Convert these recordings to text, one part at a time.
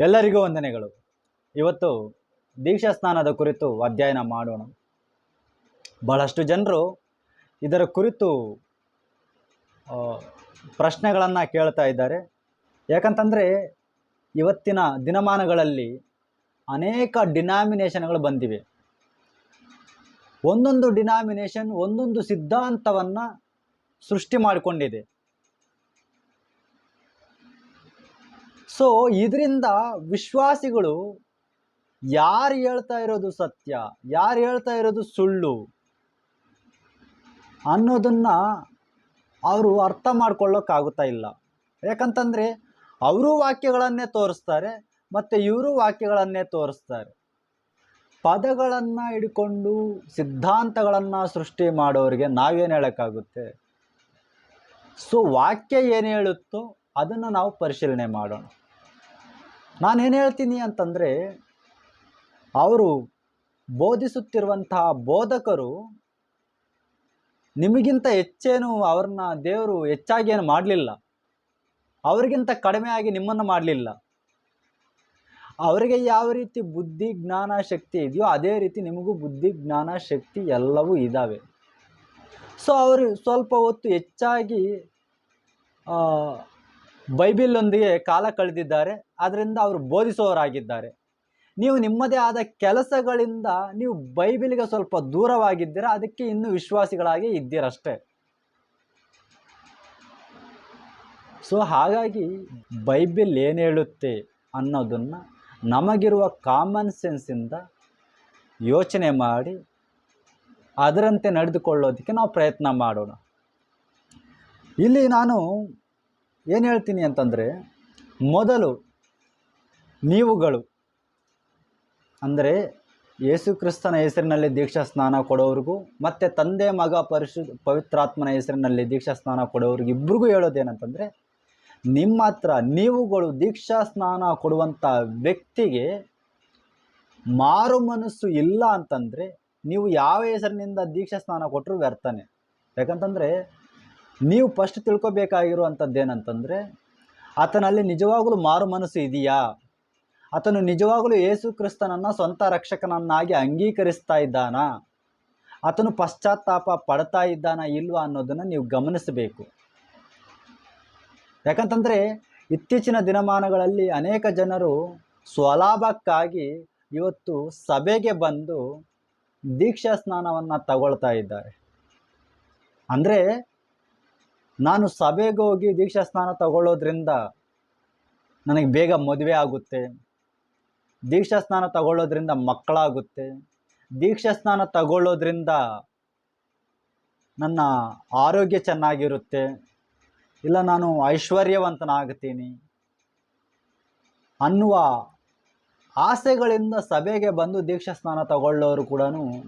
ಎಲ್ಲರಿಗೂ ವಂದನೆಗಳು. ಇವತ್ತು ದೀಕ್ಷಾ ಸ್ನಾನದ ಕುರಿತು ಅಧ್ಯಯನ ಮಾಡೋಣ. ಬಹಳಷ್ಟು ಜನರು ಇದರ ಕುರಿತು ಪ್ರಶ್ನೆಗಳನ್ನು ಕೇಳ್ತಾ ಇದ್ದಾರೆ. ಯಾಕಂತಂದರೆ, ಇವತ್ತಿನ ದಿನಮಾನಗಳಲ್ಲಿ ಅನೇಕ ಡಿನಾಮಿನೇಷನ್ಗಳು ಬಂದಿವೆ. ಒಂದೊಂದು ಡಿನಾಮಿನೇಷನ್, ಒಂದೊಂದು ಸಿದ್ಧಾಂತವನ್ನು ಸೃಷ್ಟಿ ಮಾಡಿಕೊಂಡಿದೆ. ಸೊ ಇದರಿಂದ ವಿಶ್ವಾಸಿಗಳು ಯಾರು ಹೇಳ್ತಾ ಇರೋದು ಸತ್ಯ, ಯಾರು ಹೇಳ್ತಾ ಇರೋದು ಸುಳ್ಳು ಅನ್ನೋದನ್ನ ಅವರು ಅರ್ಥ ಮಾಡ್ಕೊಳ್ಳೋಕ್ಕಾಗುತ್ತಾ ಇಲ್ಲ. ಯಾಕಂತಂದರೆ ಅವರು ವಾಕ್ಯಗಳನ್ನೇ ತೋರಿಸ್ತಾರೆ ಮತ್ತು ಇವರು ವಾಕ್ಯಗಳನ್ನೇ ತೋರಿಸ್ತಾರೆ. ಪದಗಳನ್ನು ಹಿಡ್ಕೊಂಡು ಸಿದ್ಧಾಂತಗಳನ್ನು ಸೃಷ್ಟಿ ಮಾಡೋರಿಗೆ ನಾವೇನು ಹೇಳೋಕ್ಕಾಗುತ್ತೆ? ಸೊ ವಾಕ್ಯ ಏನು ಹೇಳುತ್ತೋ ಅದನ್ನು ನಾವು ಪರಿಶೀಲನೆ ಮಾಡೋಣ. ನಾನೇನು ಹೇಳ್ತೀನಿ ಅಂತಂದರೆ, ಅವರು ಬೋಧಿಸುತ್ತಿರುವಂತಹ ಬೋಧಕರು ನಿಮಗಿಂತ ಹೆಚ್ಚೇನು ಅವ್ರನ್ನ ದೇವರು ಹೆಚ್ಚಾಗಿ ಏನು ಮಾಡಲಿಲ್ಲ. ಅವರಿಗಿಂತ ಕಡಿಮೆ ಆಗಿ ನಿಮ್ಮನ್ನು ಮಾಡಲಿಲ್ಲ. ಅವರಿಗೆ ಯಾವ ರೀತಿ ಬುದ್ಧಿ, ಜ್ಞಾನ, ಶಕ್ತಿ ಇದೆಯೋ ಅದೇ ರೀತಿ ನಿಮಗೂ ಬುದ್ಧಿ, ಜ್ಞಾನ, ಶಕ್ತಿ ಎಲ್ಲವೂ ಇದ್ದಾವೆ ಸೊ, ಅವರು ಸ್ವಲ್ಪ ಹೊತ್ತು ಹೆಚ್ಚಾಗಿ ಬೈಬಿಲೊಂದಿಗೆ ಕಾಲ ಕಳೆದಿದ್ದಾರೆ. ಅದರಿಂದ ಅವರು ಬೋಧಿಸುವವರಾಗಿದ್ದಾರೆ. ನೀವು ನಿಮ್ಮದೇ ಆದ ಕೆಲಸಗಳಿಂದ ನೀವು ಬೈಬಿಲ್ಗೆ ಸ್ವಲ್ಪ ದೂರವಾಗಿದ್ದೀರಾ, ಅದಕ್ಕೆ ಇನ್ನೂ ವಿಶ್ವಾಸಿಗಳಾಗಿ ಇದ್ದೀರಷ್ಟೇ. ಸೊ ಹಾಗಾಗಿ ಬೈಬಿಲ್ ಏನು ಹೇಳುತ್ತೆ ಅನ್ನೋದನ್ನು ನಮಗಿರುವ ಕಾಮನ್ ಸೆನ್ಸಿಂದ ಯೋಚನೆ ಮಾಡಿ, ಅದರಂತೆ ನಡೆದುಕೊಳ್ಳೋದಕ್ಕೆ ನಾವು ಪ್ರಯತ್ನ ಮಾಡೋಣ. ಇಲ್ಲಿ ನಾನು ಏನು ಹೇಳ್ತೀನಿ ಅಂತಂದರೆ, ಮೊದಲು ನೀವುಗಳು. ಅಂದರೆ ಯೇಸು ಕ್ರಿಸ್ತನ ಹೆಸರಿನಲ್ಲಿ ದೀಕ್ಷಾ ಸ್ನಾನ ಕೊಡೋರಿಗೂ ಮತ್ತು ತಂದೆ ಮಗ ಪರಿಶು, ಪವಿತ್ರಾತ್ಮನ ಹೆಸರಿನಲ್ಲಿ ದೀಕ್ಷಾ ಸ್ನಾನ ಕೊಡೋರಿಗೆ ಇಬ್ರಿಗೂ ಹೇಳೋದೇನಂತಂದರೆ, ನಿಮ್ಮ ಹತ್ರ ನೀವುಗಳು ದೀಕ್ಷಾ ಸ್ನಾನ ಕೊಡುವಂಥ ವ್ಯಕ್ತಿಗೆ ಮಾರು ಮನಸ್ಸು ಇಲ್ಲ ಅಂತಂದರೆ ನೀವು ಯಾವ ಹೆಸರಿನಿಂದ ದೀಕ್ಷಾ ಸ್ನಾನ ಕೊಟ್ಟರು ವ್ಯರ್ಥನೆ. ಯಾಕಂತಂದರೆ ನೀವು ಫಸ್ಟ್ ತಿಳ್ಕೊಬೇಕಾಗಿರುವಂಥದ್ದು ಏನಂತಂದರೆ ಆತನಲ್ಲಿ ನಿಜವಾಗಲೂ ಮಾರು ಮನಸ್ಸು ಇದೆಯಾ? ಆತನು ನಿಜವಾಗಲೂ ಯೇಸು ಕ್ರಿಸ್ತನನ್ನು ಸ್ವಂತ ರಕ್ಷಕನನ್ನಾಗಿ ಅಂಗೀಕರಿಸ್ತಾ ಇದ್ದಾನಾ? ಆತನು ಪಶ್ಚಾತ್ತಾಪ ಪಡ್ತಾ ಇದ್ದಾನಾ ಇಲ್ವಾ ಅನ್ನೋದನ್ನು ನೀವು ಗಮನಿಸಬೇಕು. ಯಾಕಂತಂದರೆ ಇತ್ತೀಚಿನ ದಿನಮಾನಗಳಲ್ಲಿ ಅನೇಕ ಜನರು ಸ್ವಲಾಭಕ್ಕಾಗಿ ಇವತ್ತು ಸಭೆಗೆ ಬಂದು ದೀಕ್ಷಾ ಸ್ನಾನವನ್ನು ತಗೊಳ್ತಾ ಇದ್ದಾರೆ. ಅಂದರೆ ನಾನು ಸಭೆಗೆ ಹೋಗಿ ದೀಕ್ಷಾ ಸ್ನಾನ ತಗೊಳ್ಳೋದ್ರಿಂದ ನನಗೆ ಬೇಗ ಮದುವೆ ಆಗುತ್ತೆ. ದೀಕ್ಷಾ ಸ್ನಾನ ತಗೊಳ್ಳೋದ್ರಿಂದ ಮಕ್ಕಳಾಗುತ್ತೆ. ದೀಕ್ಷಾ ಸ್ನಾನ ತಗೊಳ್ಳೋದ್ರಿಂದ ನನ್ನ ಆರೋಗ್ಯ ಚೆನ್ನಾಗಿರುತ್ತೆ. ಇಲ್ಲ, ನಾನು ಐಶ್ವರ್ಯವಂತನಾಗ್ತೀನಿ. ಅನ್ನುವ ಆಸೆಗಳಿಂದ ಸಭೆಗೆ ಬಂದು ದೀಕ್ಷಾ ಸ್ನಾನ ತಗೊಳ್ಳೋರು ಕೂಡ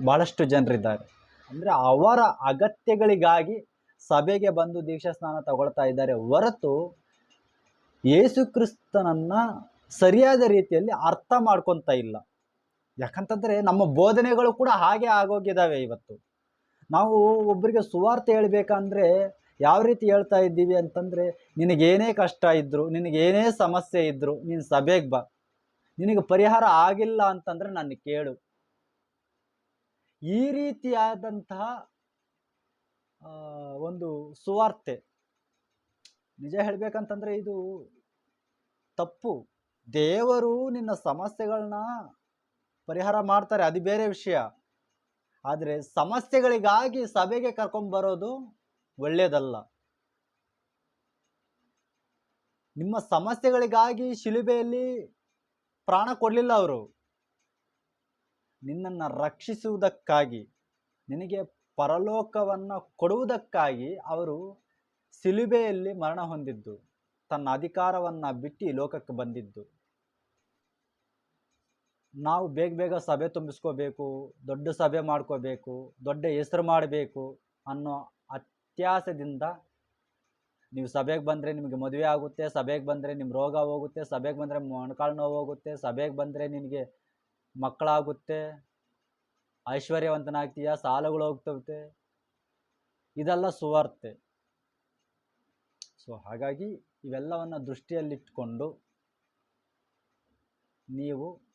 ಭಾಳಷ್ಟು ಜನರಿದ್ದಾರೆ. ಅಂದರೆ ಅವರ ಅಗತ್ಯಗಳಿಗಾಗಿ ಸಭೆಗೆ ಬಂದು ದೀಕ್ಷಾ ಸ್ನಾನ ತಗೊಳ್ತಾ ಇದ್ದಾರೆ ಹೊರತು ಯೇಸು ಕ್ರಿಸ್ತನನ್ನು ಸರಿಯಾದ ರೀತಿಯಲ್ಲಿ ಅರ್ಥ ಮಾಡ್ಕೊತಾ ಇಲ್ಲ. ಯಾಕಂತಂದರೆ ನಮ್ಮ ಬೋಧನೆಗಳು ಕೂಡ ಹಾಗೆ ಆಗೋಗಿದ್ದಾವೆ ಇವತ್ತು. ನಾವು ಒಬ್ಬರಿಗೆ ಸುವಾರ್ತೆ ಹೇಳಬೇಕಂದ್ರೆ ಯಾವ ರೀತಿ ಹೇಳ್ತಾ ಇದ್ದೀವಿ ಅಂತಂದರೆ ನಿನಗೇನೇ ಕಷ್ಟ ಇದ್ದರು ನಿನಗೇನೇ ಸಮಸ್ಯೆ ಇದ್ದರು ನೀನು ಸಭೆಗೆ ಬಾ. ನಿನಗೆ ಪರಿಹಾರ ಆಗಿಲ್ಲ ಅಂತಂದರೆ ನನ್ನ ಕೇಳು. ಈ ರೀತಿಯಾದಂತಹ ಒಂದು ಸುವಾರ್ತೆ. ನಿಜ ಹೇಳಬೇಕಂತಂದರೆ ಇದು ತಪ್ಪು. ದೇವರು ನಿನ್ನ ಸಮಸ್ಯೆಗಳನ್ನ ಪರಿಹಾರ ಮಾಡ್ತಾರೆ. ಅದು ಬೇರೆ ವಿಷಯ. ಆದರೆ ಸಮಸ್ಯೆಗಳಿಗಾಗಿ ಸಭೆಗೆ ಕರ್ಕೊಂಬರೋದು ಒಳ್ಳೆಯದಲ್ಲ ನಿಮ್ಮ ಸಮಸ್ಯೆಗಳಿಗಾಗಿ ಶಿಲುಬೆಯಲ್ಲಿ ಪ್ರಾಣ ಕೊಡಲಿಲ್ಲ ಅವರು. ನಿನ್ನನ್ನು ರಕ್ಷಿಸುವುದಕ್ಕಾಗಿ, ನಿನಗೆ ಪರಲೋಕವನ್ನು ಕೊಡುವುದಕ್ಕಾಗಿ ಅವರು ಸಿಲುಬೆಯಲ್ಲಿ ಮರಣ ಹೊಂದಿದ್ದು, ತನ್ನ ಅಧಿಕಾರವನ್ನು ಬಿಟ್ಟು ಲೋಕಕ್ಕೆ ಬಂದಿದ್ದು. ನಾವು ಬೇಗ ಬೇಗ ಸಭೆ ತುಂಬಿಸ್ಕೋಬೇಕು, ದೊಡ್ಡ ಸಭೆ ಮಾಡ್ಕೋಬೇಕು, ದೊಡ್ಡ ಹೆಸರು ಮಾಡಬೇಕು ಅನ್ನೋ ಅತ್ಯಾಸದಿಂದ ನೀವು ಸಭೆಗೆ ಬಂದರೆ ನಿಮಗೆ ಮದುವೆ ಆಗುತ್ತೆ, ಸಭೆಗೆ ಬಂದರೆ ನಿಮ್ಮ ರೋಗ ಹೋಗುತ್ತೆ, ಸಭೆಗೆ ಬಂದರೆ ಮೊಣಕಾಲು ನೋವು ಹೋಗುತ್ತೆ, ಸಭೆಗೆ ಬಂದರೆ ನಿಮಗೆ ಮಕ್ಕಳಾಗುತ್ತೆ, ಐಶ್ವರ್ಯವಂತನಾಗ್ತೀಯ, ಸಾಲಗಳು ಹೋಗ್ತವೆ. ಇದೆಲ್ಲ ಸುವಾರ್ತೆ. ಸೊ ಹಾಗಾಗಿ ಇವೆಲ್ಲವನ್ನು ದೃಷ್ಟಿಯಲ್ಲಿಟ್ಕೊಂಡು ನೀವು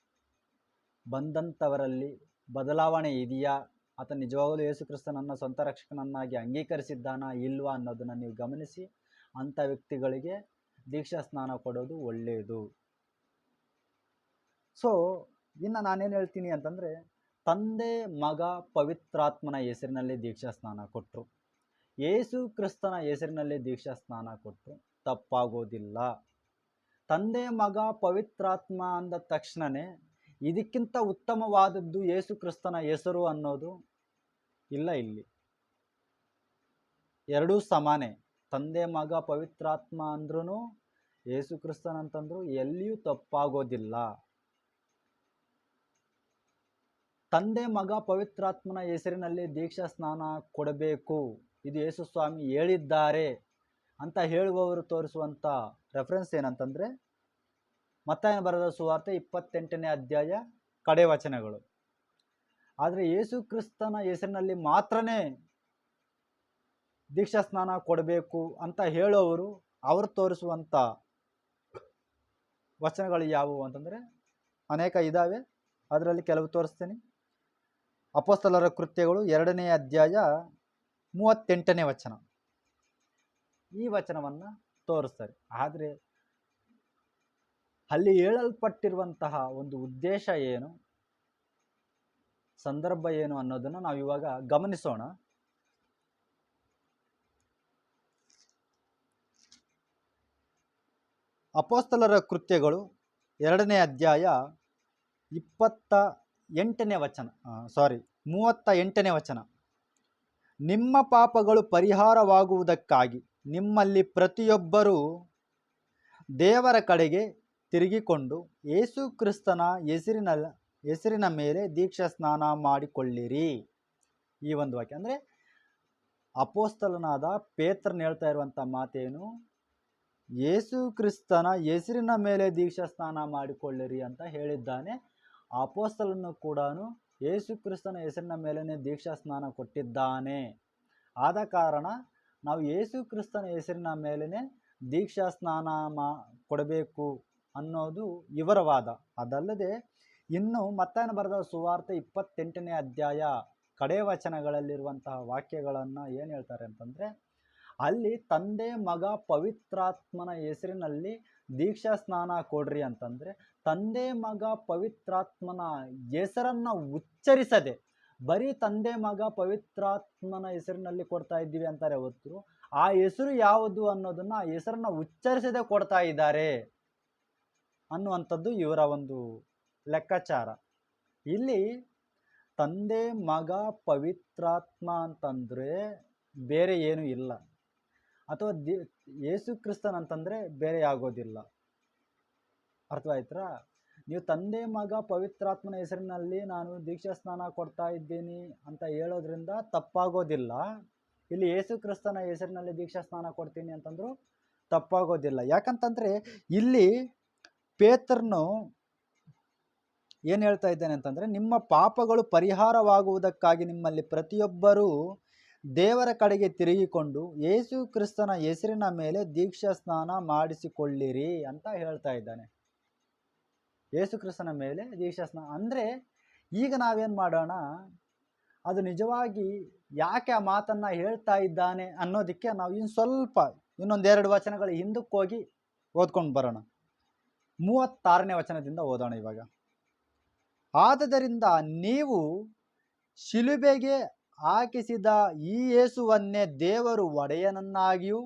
ಬಂದಂಥವರಲ್ಲಿ ಬದಲಾವಣೆ ಇದೆಯಾ? ಆತ ನಿಜವಾಗಲೂ ಯೇಸು ಕ್ರಿಸ್ತನನ್ನು ಸ್ವಂತ ರಕ್ಷಕನನ್ನಾಗಿ ಅಂಗೀಕರಿಸಿದ್ದಾನಾ ಇಲ್ವಾ ಅನ್ನೋದನ್ನು ನೀವು ಗಮನಿಸಿ, ಅಂಥ ವ್ಯಕ್ತಿಗಳಿಗೆ ದೀಕ್ಷಾ ಸ್ನಾನ ಕೊಡೋದು ಒಳ್ಳೆಯದು ಸೊ ಇನ್ನು ನಾನೇನು ಹೇಳ್ತೀನಿ ಅಂತಂದರೆ, ತಂದೆ, ಮಗ, ಪವಿತ್ರಾತ್ಮನ ಹೆಸರಿನಲ್ಲಿ ದೀಕ್ಷಾ ಸ್ನಾನ ಕೊಟ್ಟರು ಯೇಸು ಕ್ರಿಸ್ತನ ಹೆಸರಿನಲ್ಲಿ ದೀಕ್ಷಾ ಸ್ನಾನ ಕೊಟ್ಟರು ತಪ್ಪಾಗೋದಿಲ್ಲ. ತಂದೆ, ಮಗ, ಪವಿತ್ರಾತ್ಮ ಅಂದ ತಕ್ಷಣವೇ ಇದಕ್ಕಿಂತ ಉತ್ತಮವಾದದ್ದು ಯೇಸು ಕ್ರಿಸ್ತನ ಹೆಸರು ಅನ್ನೋದು ಇಲ್ಲ ಇಲ್ಲಿ. ಎರಡೂ ಸಮಾನೆ. ತಂದೆ, ಮಗ, ಪವಿತ್ರಾತ್ಮ ಅಂದ್ರೂ ಯೇಸು ಕ್ರಿಸ್ತನಂತಂದ್ರು ಎಲ್ಲಿಯೂ ತಪ್ಪಾಗೋದಿಲ್ಲ. ತಂದೆ, ಮಗ, ಪವಿತ್ರಾತ್ಮನ ಹೆಸರಿನಲ್ಲಿ ದೀಕ್ಷಾ ಸ್ನಾನ ಕೊಡಬೇಕು. ಇದು ಯೇಸು ಸ್ವಾಮಿ ಹೇಳಿದ್ದಾರೆ ಅಂತ ಹೇಳುವವರು ತೋರಿಸುವಂಥ ರೆಫರೆನ್ಸ್ ಏನಂತಂದರೆ ಮತ್ತಾಯನ ಬರೆದ ಸುವಾರ್ತೆ ಇಪ್ಪತ್ತೆಂಟನೇ ಅಧ್ಯಾಯ ಕಡೆ ವಚನಗಳು. ಆದರೆ ಯೇಸು ಕ್ರಿಸ್ತನ ಹೆಸರಿನಲ್ಲಿ ಮಾತ್ರನೇ ದೀಕ್ಷಾ ಸ್ನಾನ ಕೊಡಬೇಕು ಅಂತ ಹೇಳೋವರು ಅವರು ತೋರಿಸುವಂಥ ವಚನಗಳು ಯಾವುವು ಅಂತಂದರೆ ಅನೇಕ ಇದ್ದಾವೆ ಅದರಲ್ಲಿ ಕೆಲವು ತೋರಿಸ್ತೀನಿ. ಅಪೋಸ್ತಲರ ಕೃತ್ಯಗಳು ಎರಡನೇ ಅಧ್ಯಾಯ ಮೂವತ್ತೆಂಟನೇ ವಚನ. ಈ ವಚನವನ್ನು ತೋರಿಸ್ತಾರೆ. ಆದರೆ ಅಲ್ಲಿ ಹೇಳಲ್ಪಟ್ಟಿರುವಂತಹ ಒಂದು ಉದ್ದೇಶ ಏನು? ಸಂದರ್ಭ ಏನು ಅನ್ನೋದನ್ನು ನಾವು ಇವಾಗ ಗಮನಿಸೋಣ. ಅಪೋಸ್ತಲರ ಕೃತ್ಯಗಳು ಎರಡನೇ ಅಧ್ಯಾಯ ಇಪ್ಪತ್ತ ಎಂಟನೇ ವಚನ. ಸಾರಿ ಮೂವತ್ತ ಎಂಟನೇ ವಚನ. ನಿಮ್ಮ ಪಾಪಗಳು ಪರಿಹಾರವಾಗುವುದಕ್ಕಾಗಿ ನಿಮ್ಮಲ್ಲಿ ಪ್ರತಿಯೊಬ್ಬರೂ ದೇವರ ಕಡೆಗೆ ತಿರುಗಿಕೊಂಡು ಯೇಸು ಕ್ರಿಸ್ತನ ಹೆಸರಿನ ಹೆಸರಿನ ಮೇಲೆ ದೀಕ್ಷಾ ಸ್ನಾನ ಮಾಡಿಕೊಳ್ಳಿರಿ. ಈ ಒಂದು ವಾಕ್ಯ. ಅಂದರೆ ಅಪೋಸ್ತಲನಾದ ಪೇತ್ರನ್ ಹೇಳ್ತಾ ಇರುವಂಥ ಮಾತೇನು? ಯೇಸು ಕ್ರಿಸ್ತನ ಹೆಸರಿನ ಮೇಲೆ ದೀಕ್ಷಾ ಸ್ನಾನ ಮಾಡಿಕೊಳ್ಳಿರಿ ಅಂತ ಹೇಳಿದ್ದಾನೆ. ಅಪೋಸ್ತಲನ್ನು ಕೂಡ ಯೇಸು ಕ್ರಿಸ್ತನ ಹೆಸರಿನ ಮೇಲೇ ದೀಕ್ಷಾ ಸ್ನಾನ ಕೊಟ್ಟಿದ್ದಾನೆ. ಆದ ಕಾರಣ ನಾವು ಯೇಸು ಕ್ರಿಸ್ತನ ಹೆಸರಿನ ಮೇಲೇ ದೀಕ್ಷಾ ಸ್ನಾನ ಮಾ, ಕೊಡಬೇಕು. ಅನ್ನೋದು ಇವರ ವಾದ. ಅದಲ್ಲದೆ ಇನ್ನು ಮತ್ತಾಯನ ಬರೆದ ಸುವಾರ್ತೆ ಇಪ್ಪತ್ತೆಂಟನೇ ಅಧ್ಯಾಯ ಕಡೆ ವಚನಗಳಲ್ಲಿರುವಂತಹ ವಾಕ್ಯಗಳನ್ನು ಏನು ಹೇಳ್ತಾರೆ ಅಂತಂದರೆ, ಅಲ್ಲಿ ತಂದೆ ಮಗ ಪವಿತ್ರಾತ್ಮನ ಹೆಸರಿನಲ್ಲಿ ದೀಕ್ಷಾ ಸ್ನಾನ ಕೊಡ್ರಿ ಅಂತಂದರೆ, ತಂದೆ ಮಗ ಪವಿತ್ರಾತ್ಮನ ಹೆಸರನ್ನು ಉಚ್ಚರಿಸದೆ ಬರೀ ತಂದೆ ಮಗ ಪವಿತ್ರಾತ್ಮನ ಹೆಸರಿನಲ್ಲಿ ಕೊಡ್ತಾ ಇದ್ದೀವಿ ಅಂತಾರೆ ಹೊತ್ತು ಆ ಹೆಸರು ಯಾವುದು ಅನ್ನೋದನ್ನು ಆ ಹೆಸರನ್ನು ಉಚ್ಚರಿಸದೆ ಕೊಡ್ತಾ ಇದ್ದಾರೆ. ಅನ್ನುವಂಥದ್ದು ಇವರ ಒಂದು ಲೆಕ್ಕಾಚಾರ. ಇಲ್ಲಿ ತಂದೆ ಮಗ ಪವಿತ್ರಾತ್ಮ ಅಂತಂದರೆ ಬೇರೆ ಏನು ಇಲ್ಲ. ಅಥವಾ ದಿ ಯೇಸು ಕ್ರಿಸ್ತನ್ ಅಂತಂದರೆ ಬೇರೆ ಆಗೋದಿಲ್ಲ. ಅರ್ಥವಾಯ್ತಾ ನೀವು ತಂದೆ ಮಗ ಪವಿತ್ರಾತ್ಮನ ಹೆಸರಿನಲ್ಲಿ ನಾನು ದೀಕ್ಷಾ ಸ್ನಾನ ಕೊಡ್ತಾ ಇದ್ದೀನಿ ಅಂತ ಹೇಳೋದ್ರಿಂದ ತಪ್ಪಾಗೋದಿಲ್ಲ. ಇಲ್ಲಿ ಯೇಸು ಕ್ರಿಸ್ತನ ಹೆಸರಿನಲ್ಲಿ ದೀಕ್ಷಾ ಸ್ನಾನ ಕೊಡ್ತೀನಿ ಅಂತಂದರೂ ತಪ್ಪಾಗೋದಿಲ್ಲ. ಯಾಕಂತಂದರೆ ಇಲ್ಲಿ ಪೇತ್ರನು ಏನು ಹೇಳ್ತಾ ಇದ್ದಾನೆ ಅಂತಂದರೆ, ನಿಮ್ಮ ಪಾಪಗಳು ಪರಿಹಾರವಾಗುವುದಕ್ಕಾಗಿ ನಿಮ್ಮಲ್ಲಿ ಪ್ರತಿಯೊಬ್ಬರೂ ದೇವರ ಕಡೆಗೆ ತಿರುಗಿಕೊಂಡು ಯೇಸು ಕ್ರಿಸ್ತನ ಹೆಸರಿನ ಮೇಲೆ ದೀಕ್ಷಾ ಸ್ನಾನ ಮಾಡಿಸಿಕೊಳ್ಳಿರಿ ಅಂತ ಹೇಳ್ತಾ ಇದ್ದಾನೆ. ಯೇಸು ಕ್ರಿಸ್ತನ ಮೇಲೆ ದೀಕ್ಷಾ ಸ್ನಾನ. ಅಂದರೆ, ಈಗ ನಾವೇನು ಮಾಡೋಣ? ಅದು ನಿಜವಾಗಿ ಯಾಕೆ ಆ ಮಾತನ್ನು ಹೇಳ್ತಾ ಇದ್ದಾನೆ ಅನ್ನೋದಕ್ಕೆ ನಾವು ಇನ್ನು ಸ್ವಲ್ಪ ಇನ್ನೊಂದೆರಡು ವಚನಗಳು ಹಿಂದಕ್ಕೆ ಹೋಗಿ ಓದ್ಕೊಂಡು ಬರೋಣ. ಮೂವತ್ತಾರನೇ ವಚನದಿಂದ ಓದೋಣ ಇವಾಗ. ಆದದರಿಂದ ನೀವು ಶಿಲುಬೆಗೆ ಹಾಕಿಸಿದ ಈ ಯೇಸುವನ್ನೇ ದೇವರು ಒಡೆಯನನ್ನಾಗಿಯೂ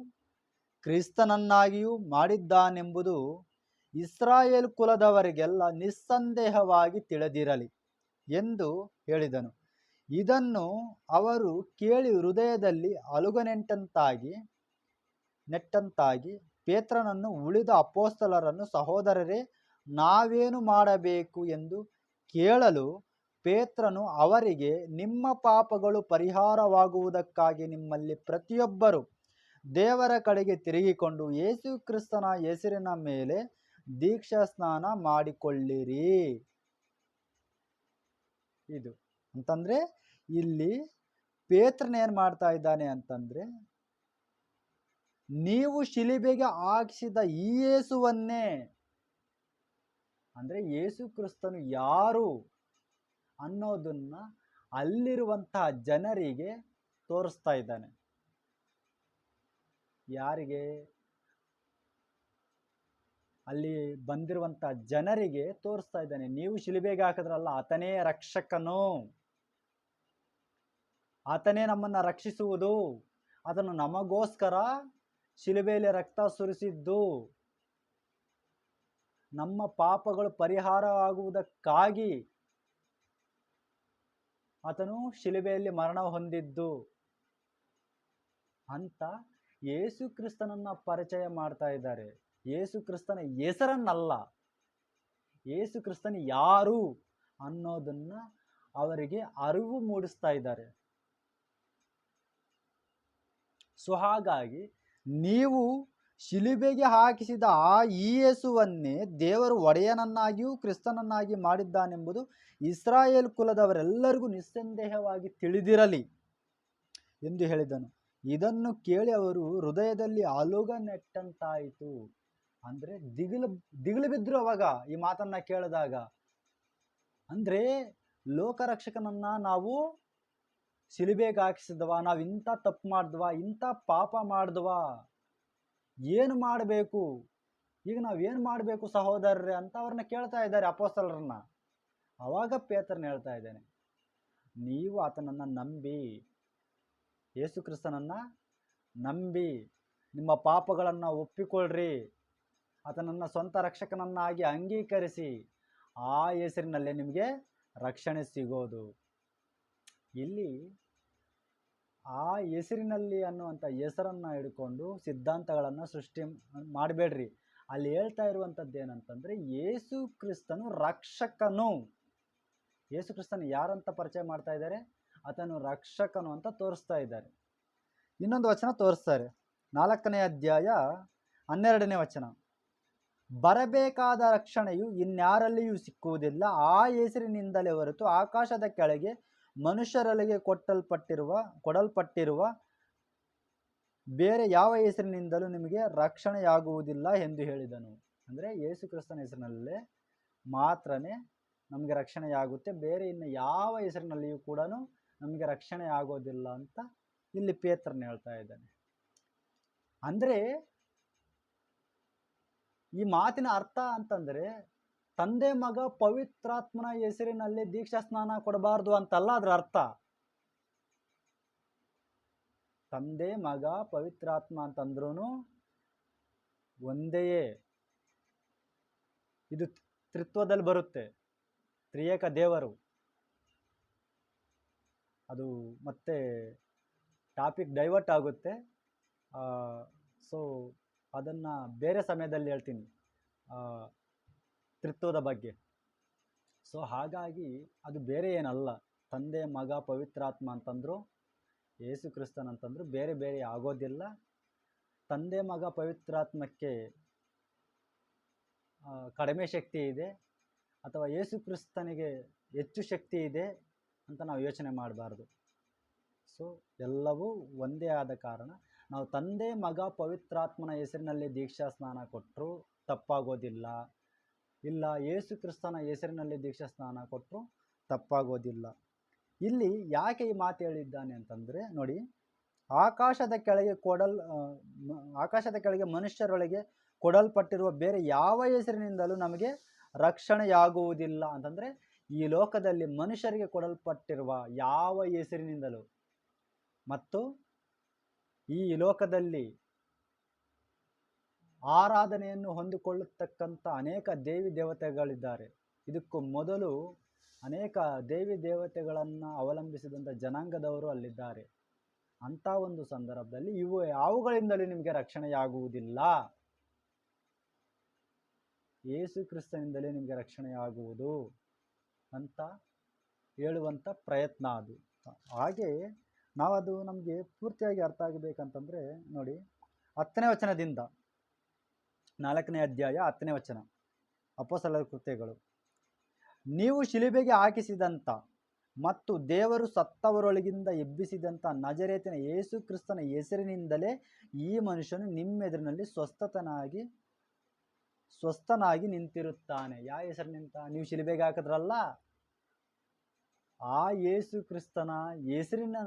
ಕ್ರಿಸ್ತನನ್ನಾಗಿಯೂ ಮಾಡಿದ್ದಾನೆಂಬುದು ಇಸ್ರಾಯೇಲ್ ಕುಲದವರಿಗೆಲ್ಲ ನಿಸ್ಸಂದೇಹವಾಗಿ ತಿಳಿದಿರಲಿ ಎಂದು ಹೇಳಿದನು. ಇದನ್ನು ಅವರು ಕೇಳಿ ಹೃದಯದಲ್ಲಿ ಅಲುಗನೆಂಟಂತಾಗಿ ನೆಟ್ಟಂತಾಗಿ ಪೇತ್ರನನ್ನು ಉಳಿದ ಅಪೋಸ್ತಲರನ್ನು ಸಹೋದರರೇ, ನಾವೇನು ಮಾಡಬೇಕು ಎಂದು ಕೇಳಲು ಪೇತ್ರನು ಅವರಿಗೆ, ನಿಮ್ಮ ಪಾಪಗಳು ಪರಿಹಾರವಾಗುವುದಕ್ಕಾಗಿ ನಿಮ್ಮಲ್ಲಿ ಪ್ರತಿಯೊಬ್ಬರು ದೇವರ ಕಡೆಗೆ ತಿರುಗಿಕೊಂಡು ಯೇಸು ಕ್ರಿಸ್ತನ ಹೆಸರಿನ ಮೇಲೆ ದೀಕ್ಷಾ ಸ್ನಾನ ಮಾಡಿಕೊಳ್ಳಿರಿ. ಇದು ಅಂತಂದ್ರೆ ಇಲ್ಲಿ ಪೇತ್ರನ ಏನು ಮಾಡ್ತಾ ಇದ್ದಾನೆ ಅಂತಂದ್ರೆ ನೀವು ಶಿಲಿಬೆಗೆ ಹಾಕಿಸಿದ ಈ ಯೇಸುವನ್ನೇ. ಅಂದರೆ ಯೇಸು ಕ್ರಿಸ್ತನು ಯಾರು ಅನ್ನೋದನ್ನ ಅಲ್ಲಿರುವಂತಹ ಜನರಿಗೆ ತೋರಿಸ್ತಾ ಇದ್ದಾನೆ. ಯಾರಿಗೆ? ಅಲ್ಲಿ ಬಂದಿರುವಂಥ ಜನರಿಗೆ ತೋರಿಸ್ತಾ ಇದ್ದಾನೆ. ನೀವು ಶಿಲಿಬೆಗೆ ಹಾಕಿದ್ರಲ್ಲ, ಆತನೇ ರಕ್ಷಕನು. ಆತನೇ ನಮ್ಮನ್ನ ರಕ್ಷಿಸುವುದು. ಅದನ್ನು ನಮಗೋಸ್ಕರ ಶಿಲುಬೆಯಲ್ಲಿ ರಕ್ತ ಸುರಿಸಿದ್ದು ನಮ್ಮ ಪಾಪಗಳು ಪರಿಹಾರ ಆಗುವುದಕ್ಕಾಗಿ ಆತನು ಶಿಲುಬೆಯಲ್ಲಿ ಮರಣ ಹೊಂದಿದ್ದು ಅಂತ ಯೇಸು ಕ್ರಿಸ್ತನನ್ನ ಪರಿಚಯ ಮಾಡ್ತಾ ಇದ್ದಾರೆ. ಯೇಸು ಕ್ರಿಸ್ತನ ಹೆಸರನ್ನಲ್ಲ. ಯೇಸು ಕ್ರಿಸ್ತನ ಯಾರು ಅನ್ನೋದನ್ನ ಅವರಿಗೆ ಅರಿವು ಮೂಡಿಸ್ತಾ ಇದ್ದಾರೆ. ಸೊ ಹಾಗಾಗಿ ನೀವು ಶಿಲುಬೆಗೆ ಹಾಕಿಸಿದ ಆ ಈ ಯೇಸುವನ್ನೇ ದೇವರು ಒಡೆಯನನ್ನಾಗಿಯೂ ಕ್ರಿಸ್ತನನ್ನಾಗಿ ಮಾಡಿದ್ದಾನೆಂಬುದು ಇಸ್ರಾಯೇಲ್ ಕುಲದವರೆಲ್ಲರಿಗೂ ನಿಸ್ಸಂದೇಹವಾಗಿ ತಿಳಿದಿರಲಿ ಎಂದು ಹೇಳಿದನು. ಇದನ್ನು ಕೇಳಿ ಅವರು ಹೃದಯದಲ್ಲಿ ಅಲುಗ ನೆಟ್ಟಂತಾಯಿತು. ಅಂದರೆ ದಿಗಿಲು ದಿಗಿಲು ಬಿದ್ದರು ಅವಾಗ ಈ ಮಾತನ್ನ ಕೇಳಿದಾಗ. ಅಂದರೆ ಲೋಕರಕ್ಷಕನನ್ನು ನಾವು ಶಿಲುಬೆಗೆ ಹಾಕಿಸಿದ್ವ ನಾವು ಇಂಥ ತಪ್ಪು ಮಾಡಿದ್ವ, ಇಂಥ ಪಾಪ ಮಾಡಿದ್ವ, ಏನು ಮಾಡಬೇಕು? ಈಗ ನಾವು ಏನು ಮಾಡಬೇಕು ಸಹೋದರರೇ ಅಂತ ಅವ್ರನ್ನ ಕೇಳ್ತಾ ಇದ್ದಾರೆ ಅಪೋಸ್ತಲರನ್ನ. ಅವಾಗ ಪೇತ್ರನ ಹೇಳ್ತಾ ಇದ್ದೇನೆ, ನೀವು ಆತನನ್ನು ನಂಬಿ ಯೇಸು ಕ್ರಿಸ್ತನನ್ನು ನಂಬಿ, ನಿಮ್ಮ ಪಾಪಗಳನ್ನು ಒಪ್ಪಿಕೊಳ್ಳ್ರಿ ಆತನನ್ನು ಸ್ವಂತ ರಕ್ಷಕನನ್ನಾಗಿ ಅಂಗೀಕರಿಸಿ, ಆ ಹೆಸರಿನಲ್ಲೇ ನಿಮಗೆ ರಕ್ಷಣೆ ಸಿಗೋದು. ಇಲ್ಲಿ ಆ ಹೆಸರಿನಲ್ಲಿ ಅನ್ನುವಂಥ ಹೆಸರನ್ನು ಹಿಡ್ಕೊಂಡು ಸಿದ್ಧಾಂತಗಳನ್ನು ಸೃಷ್ಟಿ ಮಾಡಬೇಡ್ರಿ. ಅಲ್ಲಿ ಹೇಳ್ತಾ ಇರುವಂಥದ್ದು ಏನಂತಂದರೆ ಯೇಸು ಕ್ರಿಸ್ತನು ರಕ್ಷಕನು. ಯೇಸು ಕ್ರಿಸ್ತನು ಯಾರಂತ ಪರಿಚಯ ಮಾಡ್ತಾ ಇದ್ದಾರೆ? ಆತನು ರಕ್ಷಕನು ಅಂತ ತೋರಿಸ್ತಾ ಇದ್ದಾರೆ. ಇನ್ನೊಂದು ವಚನ ತೋರಿಸ್ತಾರೆ. ನಾಲ್ಕನೇ ಅಧ್ಯಾಯ ಹನ್ನೆರಡನೇ ವಚನ. ಬರಬೇಕಾದ ರಕ್ಷಣೆಯು ಇನ್ಯಾರಲ್ಲಿಯೂ ಸಿಕ್ಕುವುದಿಲ್ಲ. ಆ ಹೆಸರಿನಿಂದಲೇ ಹೊರತು ಆಕಾಶದ ಕೆಳಗೆ ಮನುಷ್ಯರಲ್ಲಿಗೆ ಕೊಟ್ಟಲ್ಪಟ್ಟಿರುವ, ಕೊಡಲ್ಪಟ್ಟಿರುವ ಬೇರೆ ಯಾವ ಹೆಸರಿನಿಂದಲೂ ನಿಮಗೆ ರಕ್ಷಣೆಯಾಗುವುದಿಲ್ಲ ಎಂದು ಹೇಳಿದನು. ಅಂದರೆ ಯೇಸು ಕ್ರಿಸ್ತನ ಹೆಸರಿನಲ್ಲೇ ಮಾತ್ರನೇ ನಮಗೆ ರಕ್ಷಣೆಯಾಗುತ್ತೆ. ಬೇರೆ ಇನ್ನು ಯಾವ ಹೆಸರಿನಲ್ಲಿಯೂ ಕೂಡ ನಮಗೆ ರಕ್ಷಣೆ ಆಗೋದಿಲ್ಲ ಅಂತ ಇಲ್ಲಿ ಪೇತ್ರನ ಹೇಳ್ತಾ ಇದ್ದಾನೆ. ಅಂದರೆ ಈ ಮಾತಿನ ಅರ್ಥ ಅಂತಂದರೆ ತಂದೆ ಮಗ ಪವಿತ್ರಾತ್ಮನ ಹೆಸರಿನಲ್ಲಿ ದೀಕ್ಷಾ ಸ್ನಾನ ಕೊಡಬಾರ್ದು ಅಂತಲ್ಲ ಅದರ ಅರ್ಥ? ತಂದೆ ಮಗ ಪವಿತ್ರಾತ್ಮ ಅಂತಂದ್ರೂ ಒಂದೆಯೇ. ಇದು ತ್ರಿತ್ವದಲ್ಲಿ ಬರುತ್ತೆ. ತ್ರಿಯೇಕ ದೇವರು. ಅದು ಮತ್ತೆ ಟಾಪಿಕ್ ಡೈವರ್ಟ್ ಆಗುತ್ತೆ. ಸೊ ಅದನ್ನು ಬೇರೆ ಸಮಯದಲ್ಲಿ ಹೇಳ್ತೀನಿ. ಆ, ತ್ರಿತ್ವದ ಬಗ್ಗೆ. ಸೊ ಹಾಗಾಗಿ ಅದು ಬೇರೆ ಏನಲ್ಲ. ತಂದೆ ಮಗ ಪವಿತ್ರಾತ್ಮ ಅಂತಂದ್ರು ಯೇಸು ಕ್ರಿಸ್ತನ್ ಅಂತಂದ್ರು ಬೇರೆ ಬೇರೆ ಆಗೋದಿಲ್ಲ. ತಂದೆ ಮಗ ಪವಿತ್ರಾತ್ಮಕ್ಕೆ ಕಡಿಮೆ ಶಕ್ತಿ ಇದೆ. ಅಥವಾ ಯೇಸು ಕ್ರಿಸ್ತನಿಗೆ ಹೆಚ್ಚು ಶಕ್ತಿ ಇದೆ ಅಂತ ನಾವು ಯೋಚನೆ ಮಾಡಬಾರ್ದು. ಸೊ ಎಲ್ಲವೂ ಒಂದೇ ಆದ ಕಾರಣ ನಾವು ತಂದೆ ಮಗ ಪವಿತ್ರಾತ್ಮನ ಹೆಸರಿನಲ್ಲಿ ದೀಕ್ಷಾ ಸ್ನಾನ ಕೊಟ್ಟರು ತಪ್ಪಾಗೋದಿಲ್ಲ. ಇಲ್ಲ, ಯೇಸು ಕ್ರಿಸ್ತನ ಹೆಸರಿನಲ್ಲಿ ದೀಕ್ಷಾ ಸ್ನಾನ ಕೊಟ್ಟರು, ತಪ್ಪಾಗೋದಿಲ್ಲ. ಇಲ್ಲಿ ಯಾಕೆ ಈ ಮಾತು ಹೇಳಿದ್ದಾನೆ ಅಂತಂದರೆ, ನೋಡಿ, ಆಕಾಶದ ಕೆಳಗೆ ಕೊಡಲ್ ಆಕಾಶದ ಕೆಳಗೆ ಮನುಷ್ಯರೊಳಗೆ ಕೊಡಲ್ಪಟ್ಟಿರುವ ಬೇರೆ ಯಾವ ಹೆಸರಿನಿಂದಲೂ ನಮಗೆ ರಕ್ಷಣೆಯಾಗುವುದಿಲ್ಲ ಅಂತಂದರೆ, ಈ ಲೋಕದಲ್ಲಿ ಮನುಷ್ಯರಿಗೆ ಕೊಡಲ್ಪಟ್ಟಿರುವ ಯಾವ ಹೆಸರಿನಿಂದಲೂ. ಮತ್ತು ಈ ಲೋಕದಲ್ಲಿ ಆರಾಧನೆಯನ್ನು ಹೊಂದಿಕೊಳ್ಳತಕ್ಕಂಥ ಅನೇಕ ದೇವಿ ದೇವತೆಗಳಿದ್ದಾರೆ. ಇದಕ್ಕೂ ಮೊದಲು ಅನೇಕ ದೇವಿ ದೇವತೆಗಳನ್ನು ಅವಲಂಬಿಸಿದಂಥ ಜನಾಂಗದವರು ಅಲ್ಲಿದ್ದಾರೆ. ಅಂಥ ಒಂದು ಸಂದರ್ಭದಲ್ಲಿ ಇವು ಯಾವುಗಳಿಂದಲೂ ನಿಮಗೆ ರಕ್ಷಣೆಯಾಗುವುದಿಲ್ಲ. ಯೇಸು ಕ್ರಿಸ್ತನಿಂದಲೇ ನಿಮಗೆ ರಕ್ಷಣೆಯಾಗುವುದು ಅಂತ ಹೇಳುವಂಥ ಪ್ರಯತ್ನ ಅದು. ಹಾಗೆ ನಾವದು ನಮಗೆ ಪೂರ್ತಿಯಾಗಿ ಅರ್ಥ ಆಗಬೇಕಂತಂದರೆ ನೋಡಿ ಹತ್ತನೇ ವಚನದಿಂದ ನಾಲ್ಕನೇ ಅಧ್ಯಾಯ ಹತ್ತನೇ ವಚನ. ಅಪೋಸಲರ ಕೃತ್ಯಗಳು. ನೀವು ಶಿಲುಬೆಗೆ ಹಾಕಿಸಿದಂಥ ಮತ್ತು ದೇವರು ಸತ್ತವರೊಳಗಿಂದ ಎಬ್ಬಿಸಿದಂಥ ನಜರೇತಿನ ಯೇಸು ಕ್ರಿಸ್ತನ ಹೆಸರಿನಿಂದಲೇ ಈ ಮನುಷ್ಯನು ನಿಮ್ಮೆದುರಿನಲ್ಲಿ ಸ್ವಸ್ಥತನಾಗಿ, ಸ್ವಸ್ಥನಾಗಿ ನಿಂತಿರುತ್ತಾನೆ. ಯಾವ ಹೆಸರು ನಿಂತ ನೀವು ಶಿಲುಬೆಗೆ ಹಾಕಿದ್ರಲ್ಲ? ಆ ಯೇಸು ಕ್ರಿಸ್ತನ ಹೆಸರಿನ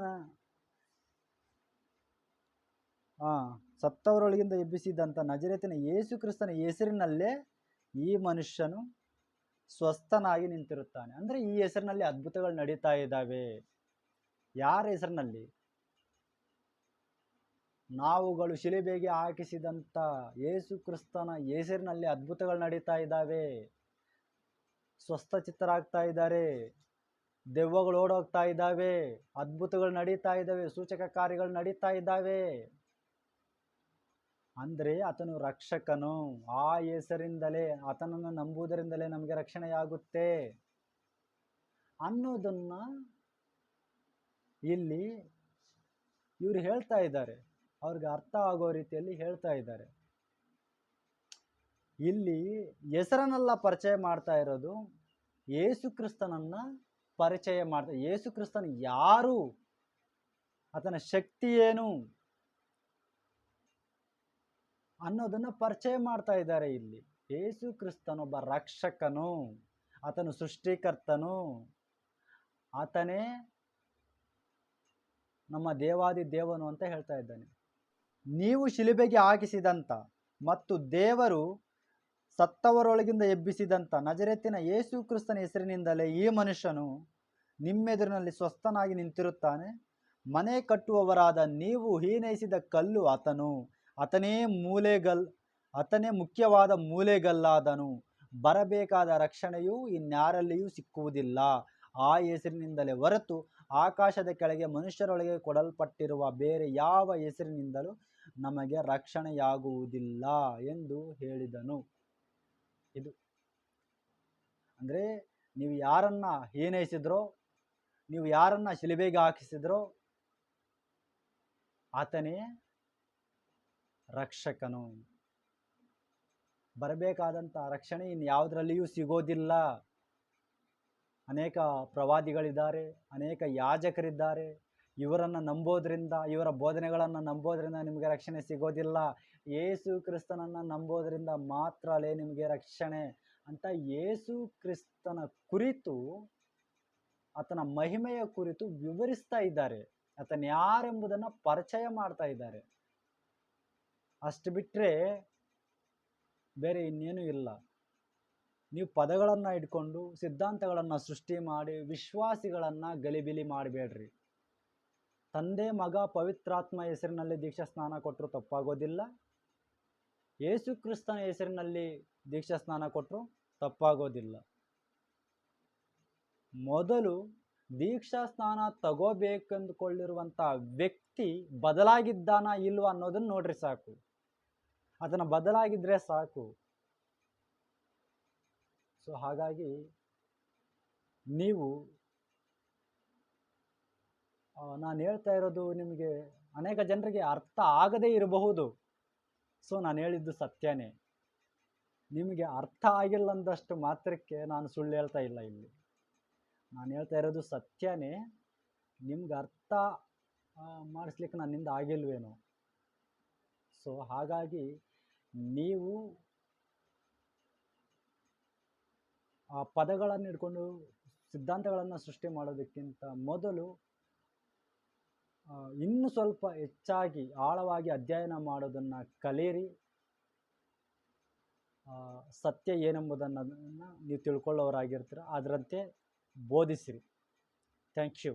ಆ. ಸತ್ತವರೊಳಗಿಂದ ಎಬ್ಬಿಸಿದಂಥ ನಜರೇತಿನ ಯೇಸು ಕ್ರಿಸ್ತನ ಹೆಸರಿನಲ್ಲೇ ಈ ಮನುಷ್ಯನು ಸ್ವಸ್ಥನಾಗಿ ನಿಂತಿರುತ್ತಾನೆ. ಅಂದರೆ ಈ ಹೆಸರಿನಲ್ಲಿ ಅದ್ಭುತಗಳು ನಡೀತಾ ಇದ್ದಾವೆ. ಯಾರ ಹೆಸರಿನಲ್ಲಿ? ನಾವುಗಳು ಶಿಲೆಬೇಗೆ ಹಾಕಿಸಿದಂಥ ಯೇಸು ಕ್ರಿಸ್ತನ ಹೆಸರಿನಲ್ಲಿ ಅದ್ಭುತಗಳು ನಡೀತಾ ಇದ್ದಾವೆ. ಸ್ವಸ್ಥ ಚಿತ್ತರಾಗ್ತಾ ಇದ್ದಾರೆ. ದೆವ್ವಗಳು ಓಡೋಗ್ತಾ ಇದ್ದಾವೆ. ಅದ್ಭುತಗಳು ನಡೀತಾ ಇದ್ದಾವೆ. ಸೂಚಕ ಕಾರ್ಯಗಳು ನಡೀತಾ ಇದ್ದಾವೆ. ಅಂದರೆ ಆತನು ರಕ್ಷಕನು. ಆ ಹೆಸರಿಂದಲೇ, ಆತನನ್ನು ನಂಬುವುದರಿಂದಲೇ ನಮಗೆ ರಕ್ಷಣೆಯಾಗುತ್ತೆ. ಅನ್ನೋದನ್ನ ಇಲ್ಲಿ ಇವರು ಹೇಳ್ತಾ ಇದ್ದಾರೆ. ಅವ್ರಿಗೆ ಅರ್ಥ ಆಗೋ ರೀತಿಯಲ್ಲಿ ಹೇಳ್ತಾ ಇದ್ದಾರೆ. ಇಲ್ಲಿ ಹೆಸರನ್ನೆಲ್ಲ ಪರಿಚಯ ಮಾಡ್ತಾ ಇರೋದು ಯೇಸು ಕ್ರಿಸ್ತನನ್ನ ಪರಿಚಯ ಮಾಡ್ತಾ, ಯೇಸು ಕ್ರಿಸ್ತನ ಯಾರು? ಆತನ ಶಕ್ತಿ ಏನು? ಅನ್ನೋದನ್ನ ಪರಿಚಯ ಮಾಡ್ತಾ ಇದ್ದಾರೆ ಇಲ್ಲಿ. ಯೇಸು ಕ್ರಿಸ್ತನೊಬ್ಬ ರಕ್ಷಕನು, ಆತನು ಸೃಷ್ಟಿಕರ್ತನು. ಆತನೇ ನಮ್ಮ ದೇವಾದಿ ದೇವನು ಅಂತ ಹೇಳ್ತಾ ಇದ್ದಾನೆ. ನೀವು ಶಿಲುಬೆಗೆ ಹಾಕಿಸಿದಂಥ ಮತ್ತು ದೇವರು ಸತ್ತವರೊಳಗಿಂದ ಎಬ್ಬಿಸಿದಂಥ ನಜರೆತ್ತಿನ ಯೇಸು ಕ್ರಿಸ್ತನ ಹೆಸರಿನಿಂದಲೇ ಈ ಮನುಷ್ಯನು ನಿಮ್ಮೆದುರಿನಲ್ಲಿ ಸ್ವಸ್ಥನಾಗಿ ನಿಂತಿರುತ್ತಾನೆ. ಮನೆ ಕಟ್ಟುವವರಾದ ನೀವು ಹೀನೈಸಿದ ಕಲ್ಲು ಆತನು. ಆತನೇ ಮೂಲೆಗಲ್ ಆತನೇ ಮುಖ್ಯವಾದ ಮೂಲೆಗಲ್ಲಾದನು ಬರಬೇಕಾದ ರಕ್ಷಣೆಯು ಇನ್ಯಾರಲ್ಲಿಯೂ ಸಿಕ್ಕುವುದಿಲ್ಲ ಆ ಹೆಸರಿನಿಂದಲೇ ಹೊರತು ಆಕಾಶದ ಕೆಳಗೆ ಮನುಷ್ಯರೊಳಗೆ ಕೊಡಲ್ಪಟ್ಟಿರುವ ಬೇರೆ ಯಾವ ಹೆಸರಿನಿಂದಲೂ ನಮಗೆ ರಕ್ಷಣೆಯಾಗುವುದಿಲ್ಲ ಎಂದು ಹೇಳಿದನು. ಇದು ಅಂದರೆ ನೀವು ಯಾರನ್ನ ಏನೈಸಿದ್ರೋ ನೀವು ಯಾರನ್ನ ಶಿಲುಬೆಗೆ ಹಾಕಿಸಿದ್ರೋ, ಆತನೇ ರಕ್ಷಕನು ಬರಬೇಕಾದಂಥ ರಕ್ಷಣೆ ಇನ್ನು ಯಾವುದರಲ್ಲಿಯೂ ಸಿಗೋದಿಲ್ಲ. ಅನೇಕ ಪ್ರವಾದಿಗಳಿದ್ದಾರೆ, ಅನೇಕ ಯಾಜಕರಿದ್ದಾರೆ. ಇವರನ್ನು ನಂಬೋದ್ರಿಂದ, ಇವರ ಬೋಧನೆಗಳನ್ನು ನಂಬೋದ್ರಿಂದ ನಿಮಗೆ ರಕ್ಷಣೆ ಸಿಗೋದಿಲ್ಲ. ಯೇಸು ಕ್ರಿಸ್ತನನ್ನು ನಂಬೋದ್ರಿಂದ ಮಾತ್ರ ಅಲ್ಲೇ ನಿಮಗೆ ರಕ್ಷಣೆ ಅಂತ ಯೇಸು ಕ್ರಿಸ್ತನ ಕುರಿತು, ಆತನ ಮಹಿಮೆಯ ಕುರಿತು ವಿವರಿಸ್ತಾ ಇದ್ದಾರೆ. ಆತನ ಯಾರೆಂಬುದನ್ನು ಪರಿಚಯ ಮಾಡ್ತಾ ಇದ್ದಾರೆ. ಅಷ್ಟು ಬಿಟ್ಟರೆ ಬೇರೆ ಇನ್ನೇನು ಇಲ್ಲ. ನೀವು ಪದಗಳನ್ನು ಇಟ್ಕೊಂಡು ಸಿದ್ಧಾಂತಗಳನ್ನು ಸೃಷ್ಟಿ ಮಾಡಿ ವಿಶ್ವಾಸಿಗಳನ್ನು ಗಲಿಬಿಲಿ ಮಾಡಬೇಡ್ರಿ. ತಂದೆ ಮಗ ಪವಿತ್ರಾತ್ಮ ಹೆಸರಿನಲ್ಲಿ ದೀಕ್ಷಾ ಸ್ನಾನ ಕೊಟ್ಟರು ತಪ್ಪಾಗೋದಿಲ್ಲ. ಯೇಸುಕ್ರಿಸ್ತನ ಹೆಸರಿನಲ್ಲಿ ದೀಕ್ಷಾ ಸ್ನಾನ ಕೊಟ್ಟರು ತಪ್ಪಾಗೋದಿಲ್ಲ. ಮೊದಲು ದೀಕ್ಷಾ ಸ್ನಾನ ತಗೋಬೇಕೆಂದುಕೊಳ್ಳಿರುವಂಥ ವ್ಯಕ್ತಿ ಬದಲಾಗಿದ್ದಾನ ಇಲ್ವಾ ಅನ್ನೋದನ್ನು ನೋಡ್ರಿ ಸಾಕು. ಅದನ್ನು ಬದಲಾಗಿದ್ರೆ ಸಾಕು. ಸೊ ಹಾಗಾಗಿ ನೀವು ನಾನು ಹೇಳ್ತಾ ಇರೋದು ನಿಮಗೆ ಅನೇಕ ಜನರಿಗೆ ಅರ್ಥ ಆಗದೇ ಇರಬಹುದು. ಸೊ ನಾನು ಹೇಳಿದ್ದು ಸತ್ಯನೇ. ನಿಮಗೆ ಅರ್ಥ ಆಗಿಲ್ಲ ಅಂದಷ್ಟು ಮಾತ್ರಕ್ಕೆ ನಾನು ಸುಳ್ಳು ಹೇಳ್ತಾ ಇಲ್ಲ ಇಲ್ಲಿ. ನಾನು ಹೇಳ್ತಾ ಇರೋದು ಸತ್ಯನೇ. ನಿಮ್ಗೆ ಅರ್ಥ ಮಾಡಿಸ್ಲಿಕ್ಕೆ ನನ್ನಿಂದ ಆಗಿಲ್ವೇನೋ. ಸೊ ಹಾಗಾಗಿ ನೀವು ಆ ಪದಗಳನ್ನು ಇಟ್ಕೊಂಡು ಸಿದ್ಧಾಂತಗಳನ್ನು ಸೃಷ್ಟಿ ಮಾಡೋದಕ್ಕಿಂತ ಮೊದಲು ಇನ್ನು ಸ್ವಲ್ಪ ಹೆಚ್ಚಾಗಿ, ಆಳವಾಗಿ ಅಧ್ಯಯನ ಮಾಡೋದನ್ನು ಕಲಿಯಿರಿ. ಸತ್ಯ ಏನೆಂಬುದನ್ನು ನೀವು ತಿಳ್ಕೊಳ್ಳೋರಾಗಿರ್ತೀರ, ಅದರಂತೆ ಬೋಧಿಸಿರಿ. Thank you.